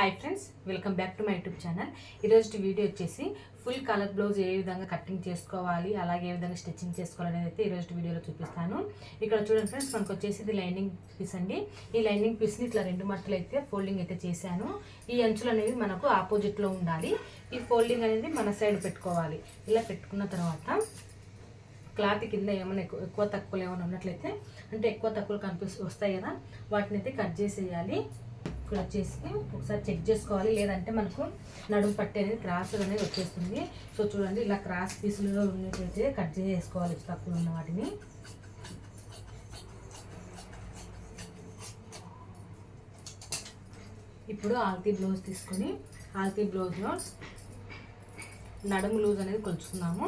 Hi friends welcome back to my YouTube channel ఈరోజు video వచ్చేసి full colour blouse ఏ విధంగా కటింగ్ చేసుకోవాలి అలాగే ఏ విధంగా స్టిచ్చింగ్ చేసుకోవాలి అనేది అయితే ఈరోజు వీడియోలో చూపిస్తాను. ఇక్కడ చూడండి ఫ్రెండ్స్ మనకు వచ్చేసి ఇది లైనింగ్ పీస్ అండి. ఈ లైనింగ్ పీస్ని ఇట్లా రెండు మట్టలు అయితే ఫోల్డింగ్ అయితే చేశాను. ఈ అంచులు అనేవి మనకు ఆపోజిట్లో ఉండాలి. ఈ ఫోల్డింగ్ అనేది మన సైడ్ పెట్టుకోవాలి. ఇలా పెట్టుకున్న తర్వాత క్లాత్ కింద ఏమైనా ఎక్కువ ఎక్కువ తక్కువలు ఏమైనా ఉన్నట్లయితే అంటే ఎక్కువ తక్కువలు కనిపిస్తూ వస్తాయి కదా వాటిని అయితే కట్ చేసేయాలి. ఇక్కడ వచ్చేసి ఒకసారి చెక్ చేసుకోవాలి. లేదంటే మనకు నడుము పట్టి అనేది క్రాస్ అనేది వచ్చేస్తుంది. సో చూడండి ఇలా క్రాస్ పీసులుగా ఉన్నట్లయితే కట్ చేసుకోవాలి. తక్కువ ఉన్న వాటిని. ఇప్పుడు ఆల్తీ బ్లౌజ్ తీసుకొని ఆల్తీ బ్లౌజ్లో నడుము లూజ్ అనేది కొలుచుకున్నాము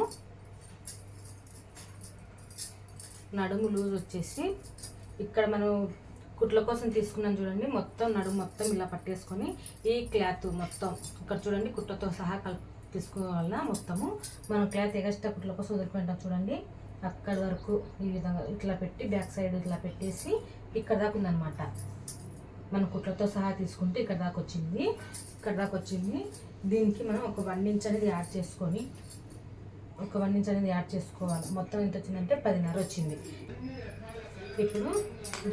నడుము లూజ్ వచ్చేసి ఇక్కడ మనం కుట్ల కోసం తీసుకున్నాం చూడండి. మొత్తం నడుము మొత్తం ఇలా పట్టేసుకొని ఈ క్లాత్ మొత్తం ఇక్కడ చూడండి కుట్లతో సహా కలిపి తీసుకోవాలన్నా మొత్తము. మనం క్లాత్ ఎగస్ట్రా కుట్ల కోసం వదిలిపెట్టాం చూడండి. అక్కడ వరకు ఈ విధంగా ఇట్లా పెట్టి బ్యాక్ సైడ్ ఇట్లా పెట్టేసి ఇక్కడ దాకా ఉందన్నమాట. మన కుట్లతో సహా తీసుకుంటే ఇక్కడ దాకా వచ్చింది. ఇక్కడ దాకా వచ్చింది. దీనికి మనం ఒక వన్ ఇంచ్ అనేది యాడ్ చేసుకొని ఒక వన్ ఇంచ్ అనేది యాడ్ చేసుకోవాలి. మొత్తం ఎంత వచ్చిందంటే పదిన్నర వచ్చింది. ఇప్పుడు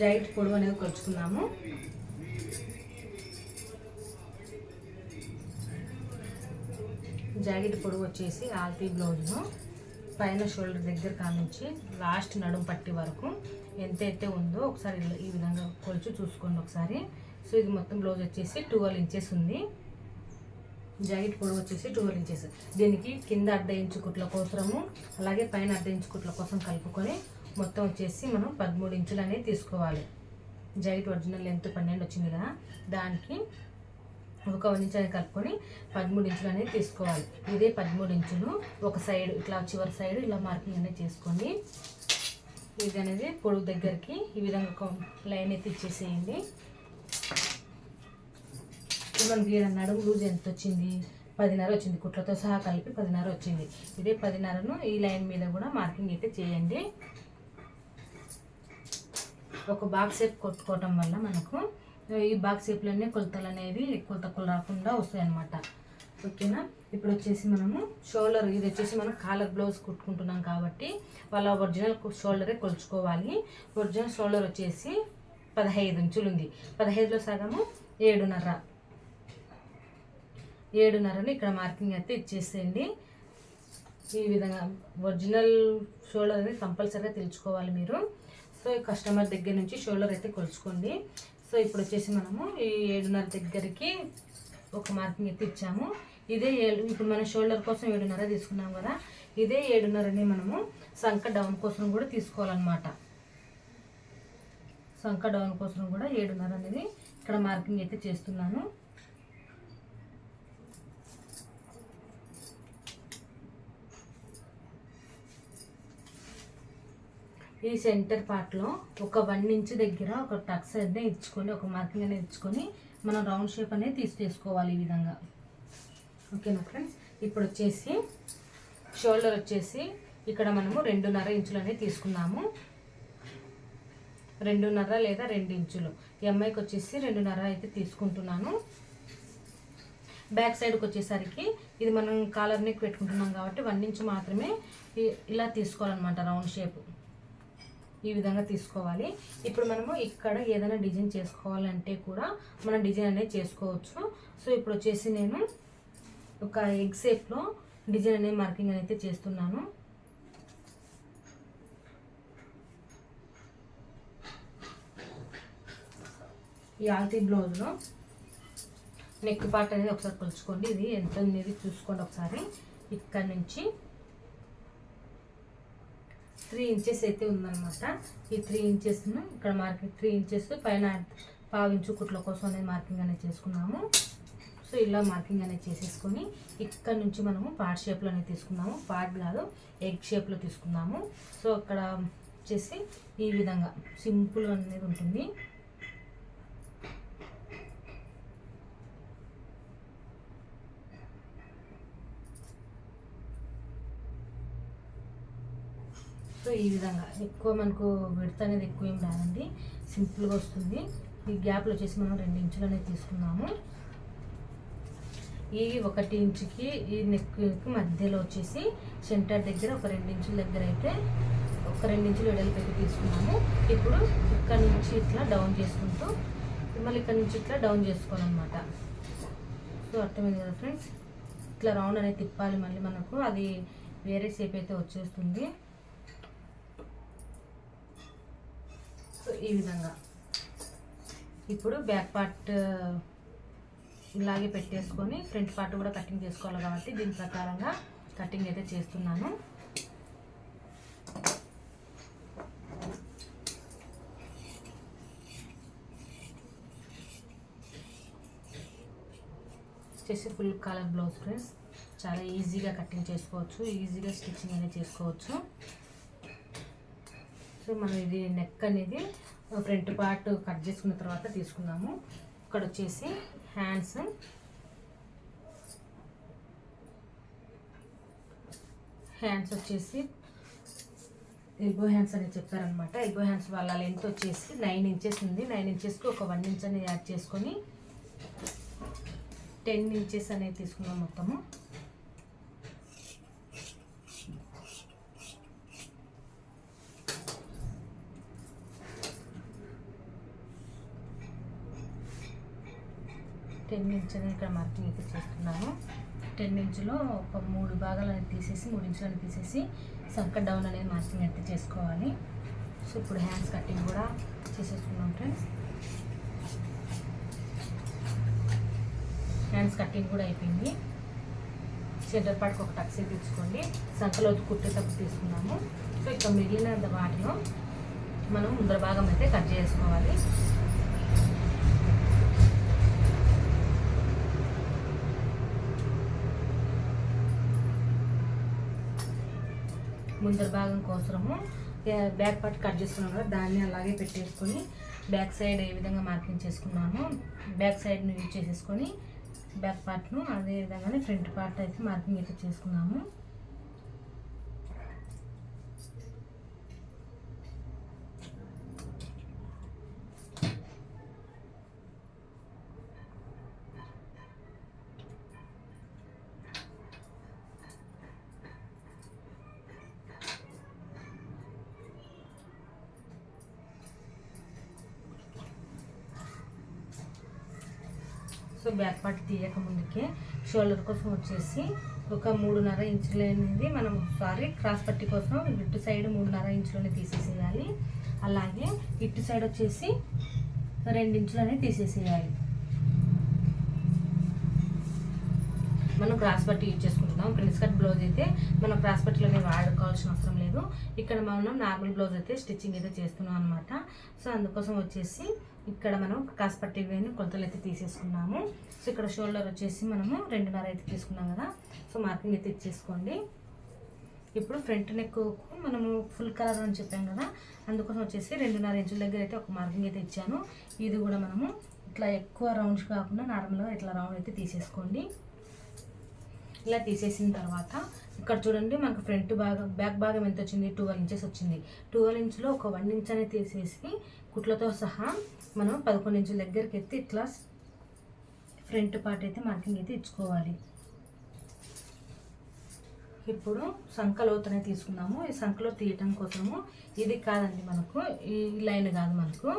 జైట్ పొడవు అనేది కొలుచుకున్నాము జాకెట్ పొడవు వచ్చేసి ఆల్తీ బ్లౌజ్ను పైన షోల్డర్ దగ్గర కానించి లాస్ట్ నడుం పట్టి వరకు ఎంతైతే ఉందో ఒకసారి ఈ విధంగా కొలుచు చూసుకోండి ఒకసారి. సో ఇది మొత్తం బ్లౌజ్ వచ్చేసి ట్వెల్వ్ ఇంచెస్ ఉంది. జాకెట్ పొడవు వచ్చేసి ట్వెల్వ్ ఇంచెస్. దీనికి కింద అర్ధ ఇంచు కుట్ల కోసము అలాగే పైన అర్ధ ఇంచు కుట్ల కోసం కలుపుకొని మొత్తం వచ్చేసి మనం పదమూడు ఇంచులు అనేది తీసుకోవాలి. జైట్ ఒరిజినల్ లెంత్ పన్నెండు వచ్చింది కదా దానికి ఒక వన్ అనేది కలుపుకొని పదమూడు ఇంచులు అనేది తీసుకోవాలి. ఇదే పదమూడు ఇంచులు ఒక సైడ్ ఇట్లా చివరి సైడ్ ఇలా మార్కింగ్ అనేది చేసుకొని ఇది అనేది పొడుగు దగ్గరికి ఈ విధంగా ఒక లైన్ అయితే ఇచ్చేసేయండి. మనం మనకి నడుము లూజ్ ఎంత వచ్చింది? పదిన్నర వచ్చింది. కుట్లతో సహా కలిపి పదిన్నర వచ్చింది. ఇదే పదిన్నరను ఈ లైన్ మీద కూడా మార్కింగ్ అయితే చేయండి. ఒక బాక్స్ షేప్ కొట్టుకోవటం వల్ల మనకు ఈ బాక్స్ షేప్లన్నీ కొలతలు అనేవి ఎక్కువ తక్కువ రాకుండా వస్తాయి అన్నమాట ఓకేనా? ఇప్పుడు వచ్చేసి మనము షోల్డర్ ఇది వచ్చేసి మనం కాలర్ బ్లౌజ్ కుట్టుకుంటున్నాం కాబట్టి వాళ్ళ ఒరిజినల్ షోల్డరే కొలుచుకోవాలి. ఒరిజినల్ షోల్డర్ వచ్చేసి పదహైదు ఇంచులు ఉంది. పదహైదులో సగము ఏడున్నర. ఏడున్నరని ఇక్కడ మార్కింగ్ అయితే ఇచ్చేసేయండి. ఈ విధంగా ఒరిజినల్ షోల్డర్ అనేది కంపల్సరీగా తెలుసుకోవాలి మీరు. సో ఈ కస్టమర్ దగ్గర నుంచి షోల్డర్ అయితే కొలుచుకోండి. సో ఇప్పుడు వచ్చేసి మనము ఈ ఏడున్నర దగ్గరికి ఒక మార్కింగ్ అయితే ఇచ్చాము. ఇదే ఏడు ఇప్పుడు మన షోల్డర్ కోసం ఏడున్నర తీసుకున్నాం కదా ఇదే ఏడున్నరని మనము సంక డౌన్ కోసం కూడా తీసుకోవాలన్నమాట. సంక డౌన్ కోసం కూడా ఏడున్నర అనేది ఇక్కడ మార్కింగ్ అయితే చేస్తున్నాను. ఈ సెంటర్ పార్ట్లో ఒక వన్ ఇంచ్ దగ్గర ఒక టక్స్ అనేది ఇచ్చుకొని ఒక మార్కింగ్ అనేది ఇచ్చుకొని మనం రౌండ్ షేప్ అనేది తీసి చేసుకోవాలి ఈ విధంగా. ఓకేనా ఫ్రెండ్స్ ఇప్పుడు వచ్చేసి షోల్డర్ వచ్చేసి ఇక్కడ మనము రెండున్నర ఇంచులు అనేది తీసుకున్నాము. రెండున్నర లేదా రెండు ఇంచులు ఈ వచ్చేసి రెండున్నర అయితే తీసుకుంటున్నాను. బ్యాక్ సైడ్కి వచ్చేసరికి ఇది మనం కాలర్ నెక్ పెట్టుకుంటున్నాం కాబట్టి వన్ ఇంచ్ మాత్రమే ఇలా తీసుకోవాలన్నమాట రౌండ్ షేప్ ఈ విధంగా తీసుకోవాలి. ఇప్పుడు మనము ఇక్కడ ఏదైనా డిజైన్ చేసుకోవాలంటే కూడా మనం డిజైన్ అనేది చేసుకోవచ్చు. సో ఇప్పుడు వచ్చేసి నేను ఒక ఎగ్ షేప్లో డిజైన్ అనేది మార్కింగ్ అనేది చేస్తున్నాను. ఈ ఆల్తీ బ్లౌజ్లో నెక్ పార్ట్ అనేది ఒకసారి కొలుచుకోండి. ఇది ఎంత అనేది చూసుకోండి ఒకసారి. ఇక్కడ నుంచి త్రీ ఇంచెస్ అయితే ఉందన్నమాట. ఈ త్రీ ఇంచెస్ను ఇక్కడ మార్కింగ్ త్రీ ఇంచెస్ పైన పావు ఇంచు కుట్ల కోసం అనేది మార్కింగ్ అనేది చేసుకున్నాము. సో ఇలా మార్కింగ్ అనేది చేసేసుకొని ఇక్కడ నుంచి మనము పార్ట్ షేప్లో అనేది తీసుకున్నాము. పార్ట్ కాదు ఎగ్ షేప్లో తీసుకున్నాము. సో అక్కడ వచ్చేసి ఈ విధంగా సింపుల్ అనేది ఉంటుంది. సో ఈ విధంగా ఎక్కువ మనకు విడత అనేది ఎక్కువ ఏం రాదండి సింపుల్గా వస్తుంది. ఈ గ్యాప్లో వచ్చేసి మనం రెండు ఇంచులు అనేది తీసుకున్నాము. ఈ ఒకటి ఇంచుకి ఈ నెక్కి మధ్యలో వచ్చేసి సెంటర్ దగ్గర ఒక రెండు ఇంచుల దగ్గర అయితే ఒక రెండు ఇంచులు వెడల్పు తీసుకున్నాము. ఇప్పుడు ఇక్కడ నుంచి ఇట్లా డౌన్ చేసుకుంటూ మళ్ళీ ఇక్కడ నుంచి ఇట్లా డౌన్ చేసుకోవాలన్నమాట. సో అర్థమైంది కదా ఫ్రెండ్స్? ఇట్లా రౌండ్ అనేది తిప్పాలి మళ్ళీ మనకు. అది వేరే షేప్ అయితే వచ్చేస్తుంది. సో ఈ విధంగా. ఇప్పుడు బ్యాక్ పార్ట్ uh, ఇలాగే పెట్టేసుకొని ఫ్రంట్ పార్ట్ కూడా కటింగ్ చేసుకోవాలి కాబట్టి దీని ప్రకారంగా కటింగ్ అయితే చేస్తున్నాను. వచ్చేసి ఫుల్ కలర్ బ్లౌజ్ ఫ్రెండ్స్ చాలా ఈజీగా కటింగ్ చేసుకోవచ్చు. ఈజీగా స్టిచ్చింగ్ అనేది చేసుకోవచ్చు. సో మనం ఇది నెక్ అనేది ఫ్రంట్ పార్ట్ కట్ చేసుకున్న తర్వాత తీసుకున్నాము ఇక్కడ వచ్చేసి హ్యాండ్స్ హ్యాండ్స్ వచ్చేసి ఎల్బో హ్యాండ్స్ అని చెప్పారనమాట ఎల్బో హ్యాండ్స్ వాళ్ళ లెంత్ వచ్చేసి నైన్ ఇంచెస్ ఉంది. నైన్ ఇంచెస్కి ఒక వన్ ఇంచ్ అనేది యాడ్ చేసుకొని టెన్ ఇంచెస్ అనేది తీసుకున్నాం మొత్తము. టెన్ ఇంచులు అనేది ఇక్కడ మార్కింగ్ అయితే చేస్తున్నాను. టెన్ ఇంచులో ఒక మూడు భాగాలు అనేది తీసేసి మూడు ఇంచులు అనేది తీసేసి సంక డౌన్ అనేది మార్కింగ్ అయితే చేసుకోవాలి. సో ఇప్పుడు హ్యాండ్స్ కటింగ్ కూడా చేసేసుకున్నాం ఫ్రెండ్స్. హ్యాండ్స్ కటింగ్ కూడా అయిపోయింది. సెంటర్ పార్ట్కి ఒక టక్సీ తీసుకోండి. సంకలో కుట్టేటప్పుడు తీసుకున్నాము. సో ఇక్కడ మిగిలిన వాటిలో మనం ముందర భాగం అయితే కట్ చేసుకోవాలి. ముందర భాగం కోసము బ్యాక్ పార్ట్ కట్ చేసుకున్నాం కదా దాన్ని అలాగే పెట్టేసుకొని బ్యాక్ సైడ్ ఏ విధంగా మార్కింగ్ చేసుకున్నాము బ్యాక్ సైడ్ను యూజ్ చేసేసుకొని బ్యాక్ పార్ట్ను అదే విధంగానే ఫ్రంట్ పార్ట్ అయితే మార్కింగ్ అయితే చేసుకున్నాము. సో బ్యాక్ పార్ట్ తీయక ముందుకే షోల్డర్ కోసం వచ్చేసి ఒక మూడున్నర ఇంచులు అనేది మనం సారీ క్రాస్ పట్టి కోసం ఇటు సైడ్ మూడున్నర ఇంచులని తీసేసేయాలి. అలాగే ఇటు సైడ్ వచ్చేసి రెండు ఇంచులు అనేది తీసేసేయాలి. మనం క్రాస్ పట్టి యూజ్ చేసుకుంటున్నాం. ప్రిన్స్ కట్ బ్లౌజ్ అయితే మనం క్రాస్ పట్టిలోనే వాడుకోవాల్సిన అవసరం లేదు. ఇక్కడ మనం నార్మల్ బ్లౌజ్ అయితే స్టిచ్చింగ్ అయితే చేస్తున్నాం అనమాట సో అందుకోసం వచ్చేసి ఇక్కడ మనం క్రాస్ వేని కొలతలు అయితే తీసేసుకున్నాము. సో ఇక్కడ షోల్డర్ వచ్చేసి మనము రెండున్నర అయితే తీసుకున్నాం కదా. సో మార్కింగ్ అయితే ఇచ్చేసుకోండి. ఇప్పుడు ఫ్రంట్ నెక్ మనము ఫుల్ కలర్ అని చెప్పాం కదా. అందుకోసం వచ్చేసి రెండున్నర ఇంచుల దగ్గర అయితే ఒక మార్కింగ్ అయితే ఇచ్చాను. ఇది కూడా మనము ఇట్లా ఎక్కువ రౌండ్స్ కాకుండా నార్మల్గా ఇట్లా రౌండ్ అయితే తీసేసుకోండి. ఇలా తీసేసిన తర్వాత ఇక్కడ చూడండి మనకు ఫ్రంట్ భాగం బ్యాక్ భాగం ఎంత వచ్చింది? ట్వెల్వ్ ఇంచెస్ వచ్చింది. ట్వెల్వ్ ఇంచ్లో ఒక వన్ ఇంచ్ అనేది తీసేసి కుట్లతో సహా మనం పదకొండు ఇంచుల దగ్గరికి ఎత్తి ఇట్లా ఫ్రంట్ పార్ట్ అయితే మార్కింగ్ అయితే ఇచ్చుకోవాలి. ఇప్పుడు సంకలోతనే తీసుకున్నాము ఈ సంకలో తీయటం కోసము ఇది కాదండి మనకు ఈ లైన్ కాదు మనకు.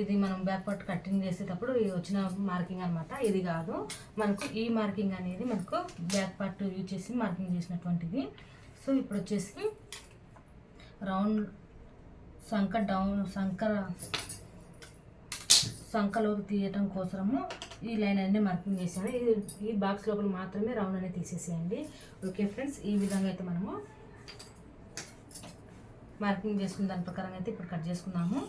ఇది మనం బ్యాక్ పార్ట్ కటింగ్ చేసేటప్పుడు వచ్చిన మార్కింగ్ అనమాట ఇది కాదు. మనకు ఈ మార్కింగ్ అనేది మనకు బ్యాక్ పార్ట్ యూజ్ చేసి మార్కింగ్ చేసినటువంటిది. సో ఇప్పుడు వచ్చేసి రౌండ్ సంక డౌన్ సంక సంఖలోకి తీయటం కోసము ఈ లైన్ అన్ని మార్కింగ్ చేసాను ఇది ఈ బాక్స్ లోపల మాత్రమే రౌండ్ అనేది తీసేసేయండి. ఓకే ఫ్రెండ్స్ ఈ విధంగా అయితే మనము మార్కింగ్ చేసుకున్న దాని ప్రకారం అయితే ఇప్పుడు కట్ చేసుకున్నాము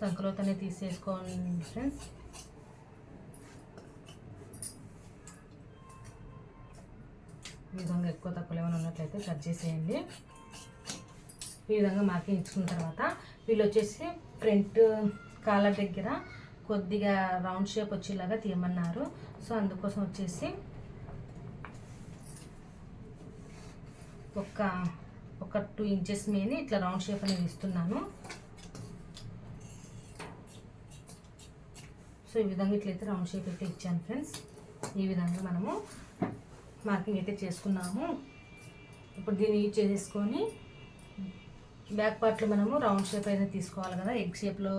సంకలోతనే తీసేసుకోండి ఫ్రెండ్స్ ఈ విధంగా ఎక్కువ తక్కువ ఏమైనా ఉన్నట్లయితే కట్ చేసేయండి. ఈ విధంగా మార్కింగ్ ఇచ్చుకున్న తర్వాత వీళ్ళు వచ్చేసి ఫ్రంట్ కాలర్ దగ్గర కొద్దిగా రౌండ్ షేప్ వచ్చేలాగా తీయమన్నారు. సో అందుకోసం వచ్చేసి ఒక ఒక టూ ఇంచెస్ మీద ఇట్లా రౌండ్ షేప్ అనేది ఇస్తున్నాను. ఈ విధంగా ఇట్లయితే రౌండ్ షేప్ అయితే ఇచ్చాను ఫ్రెండ్స్ ఈ విధంగా మనము మార్కింగ్ అయితే చేసుకున్నాము. ఇప్పుడు దీన్ని యూజ్ చేసేసుకొని బ్యాక్ పార్ట్లో మనము రౌండ్ షేప్ అయితే తీసుకోవాలి కదా ఎగ్ షేప్లో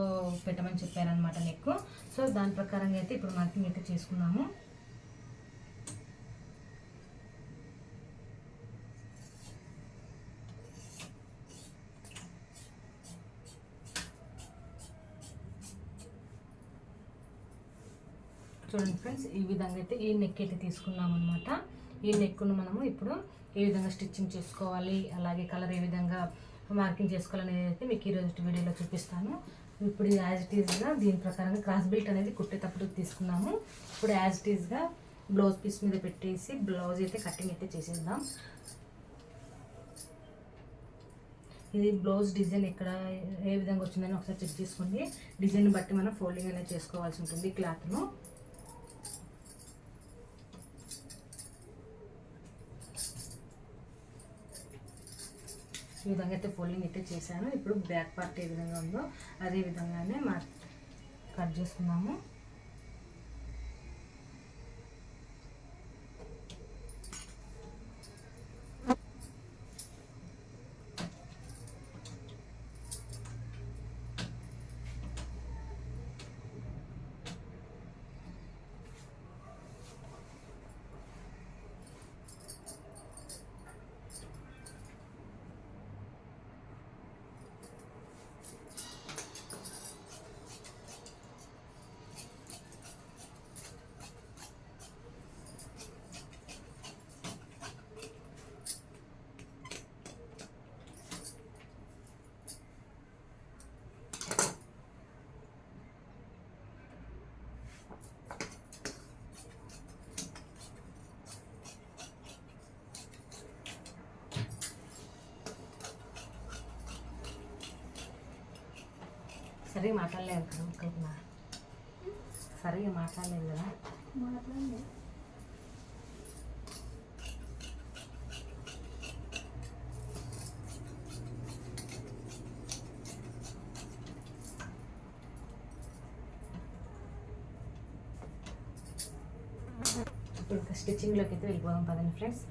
పెట్టమని చెప్పారనమాట నెక్ సో దాని ప్రకారంగా అయితే ఇప్పుడు మార్కింగ్ అయితే చేసుకున్నాము. చూడండి ఫ్రెండ్స్ ఈ విధంగా అయితే ఈ నెక్ అయితే తీసుకున్నాం అనమాట ఈ నెక్ను మనము ఇప్పుడు ఏ విధంగా స్టిచ్చింగ్ చేసుకోవాలి అలాగే కలర్ ఏ విధంగా మార్కింగ్ చేసుకోవాలనేది అయితే మీకు ఈరోజు వీడియోలో చూపిస్తాను. ఇప్పుడు యాజ్ ఇట్ ఈజ్గా దీని ప్రకారంగా క్రాస్ బెల్ట్ అనేది కుట్టేటప్పుడు తీసుకున్నాము. ఇప్పుడు యాజ్ ఇట్ ఈజ్గా బ్లౌజ్ పీస్ మీద పెట్టేసి బ్లౌజ్ అయితే కటింగ్ అయితే చేసేద్దాం. ఇది బ్లౌజ్ డిజైన్ ఎక్కడ ఏ విధంగా వచ్చిందని ఒకసారి చెక్ చేసుకోండి. డిజైన్ బట్టి మనం ఫోల్డింగ్ అనేది చేసుకోవాల్సి ఉంటుంది క్లాత్ను ఈ విధంగా అయితే ఫోల్డింగ్ అయితే చేశాను. ఇప్పుడు బ్యాక్ పార్ట్ ఏ విధంగా ఉందో అదే విధంగానే మా కట్ చేసుకున్నాము. సరిగా మాట్లాడలేదు కదా అనుకుంటున్నా సరిగా మాట్లాడలేదు కదా? ఇప్పుడు స్టిచ్చింగ్లోకి అయితే వెళ్ళిపోదాం పదండి ఫ్రెండ్స్